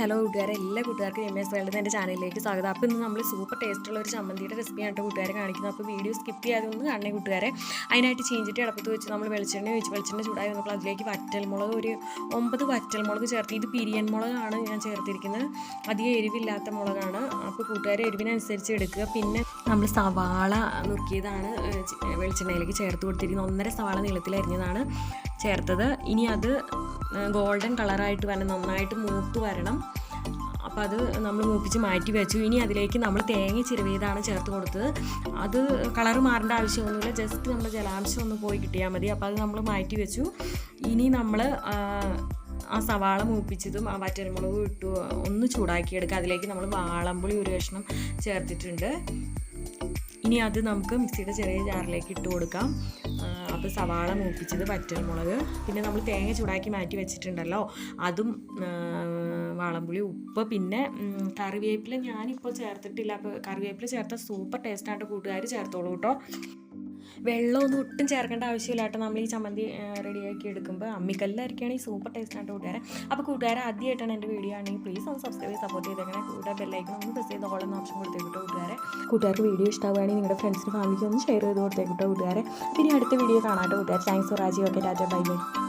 Hello കൂട്ടുകാരെ എല്ലാ കൂട്ടുകാർക്കും എം എസ് വേൾഡ് എന്റെ ചാനലിലേക്ക് സ്വാഗതം. അപ്പോൾ ഇന്ന് നമ്മൾ സൂപ്പർ ടേസ്റ്റുള്ള ഒരു ചമ്മന്തിയുടെ റെസിപ്പിയാണ് കേട്ടോ കൂട്ടുകാരെ കാണിക്കുന്നത്. അപ്പോൾ വീഡിയോ സ്കിപ്പ് ചെയ്യാതെ ഒന്ന് കാണണേ കൂട്ടുകാരെ. അതിനായിട്ട് ചീഞ്ചിട്ട് അടുപ്പത്ത് വെച്ച് നമ്മൾ വെളിച്ചെണ്ണ ഒഴിച്ച് വെളിച്ചെണ്ണ ചൂടായി വന്നപ്പോൾ അതിലേക്ക് വറ്റൽമുളക് ഒരു ഒമ്പത് വറ്റൽമുളക് ചേർത്ത്. ഇത് പിരിയൻ മുളകാണ് ഞാൻ ചേർത്തിരിക്കുന്നത്. അധികം എരിവില്ലാത്ത മുളകാണ്. അപ്പോൾ കൂട്ടുകാരെ എരിവിനനുസരിച്ച് എടുക്കുക. പിന്നെ നമ്മൾ സവാള നുറുക്കിയതാണ് വെളിച്ചെണ്ണയിലേക്ക് ചേർത്ത് കൊടുത്തിരിക്കുന്നത്. ഒന്നര സവാള നീളത്തിൽ അരിഞ്ഞതാണ്. ചേർത്തത്. ഇനി അത് ഗോൾഡൻ കളറായിട്ട് വരണം നന്നായിട്ട് മൂത്ത് വരണം. അപ്പോൾ അത് നമ്മൾ മൂപ്പിച്ച് മാറ്റി വെച്ചു. ഇനി അതിലേക്ക് നമ്മൾ തേങ്ങ ചിരവിയതാണ് ചേർത്ത് കൊടുത്തത്. അത് കളറ് മാറേണ്ട ആവശ്യമൊന്നുമില്ല. ജസ്റ്റ് നമ്മൾ ജലാംശം ഒന്ന് പോയി കിട്ടിയാൽ മതി. അപ്പോൾ അത് നമ്മൾ മാറ്റി വെച്ചു. ഇനി നമ്മൾ ആ സവാള മൂപ്പിച്ചതും ആ വറ്റൽമുളകും ഇട്ടു ഒന്ന് ചൂടാക്കിയെടുക്കുക അതിലേക്ക് നമ്മൾ വാളമ്പുളി ഒരു കഷ്ണം ചേർത്തിട്ടുണ്ട്. ഇനി അത് നമുക്ക് മിക്സിയുടെ ചെറിയ ജാറിലേക്ക് ഇട്ട് കൊടുക്കാം. അപ്പോൾ സവാള മൂപ്പിച്ചത് വറ്റൽമുളക്. പിന്നെ നമ്മൾ തേങ്ങ ചൂടാക്കി മാറ്റി വെച്ചിട്ടുണ്ടല്ലോ. അതും വാളംപുളി ഉപ്പ് പിന്നെ കറിവേപ്പില ഞാനിപ്പോൾ ചേർത്തിട്ടില്ല. അപ്പോൾ കറിവേപ്പില ചേർത്ത സൂപ്പർ ടേസ്റ്റായിട്ട് കൂട്ടുകാർ ചേർത്തോളൂ കേട്ടോ. വെള്ളമൊന്നും ഒട്ടും ചേർക്കേണ്ട ആവശ്യമില്ല കേട്ടോ. നമ്മൾ ഈ ചമ്മന്തി റെഡിയാക്കി എടുക്കുമ്പോൾ അമ്മിക്കല്ലായിരിക്കുകയാണെങ്കിൽ സൂപ്പർ ടേസ്റ്റാണ് കൂട്ടുകാരെ. അപ്പോൾ കൂട്ടുകാരെ ആദ്യമായിട്ടാണ് എന്റെ വീഡിയോ ആണെങ്കിൽ പ്ലീസ് ഒന്ന് സബ്സ്ക്രൈബ് സപ്പോർട്ട് ചെയ്തേക്കണേ. കൂടെ ബെല്ലൈക്കണം ഒന്ന് പ്രസ് ചെയ്ത് ഓളെന്ന ഓപ്ഷൻ കൊടുത്തേക്കിട്ടോ കൂട്ടുകാരെ. കൂട്ടുകാർക്ക് വീഡിയോ ഇഷ്ടമാവുകയാണെങ്കിൽ നിങ്ങളുടെ ഫ്രണ്ട്സിന് ഫാമിലിക്ക് ഒന്ന് ഷെയർ ചെയ്ത് കൊടുത്തേക്കിട്ടോ കൂട്ടുകാരെ. പിന്നെ അടുത്ത വീഡിയോ കാണാട്ടോ കൂട്ടുകാർ thanks for watching okay tata bye bye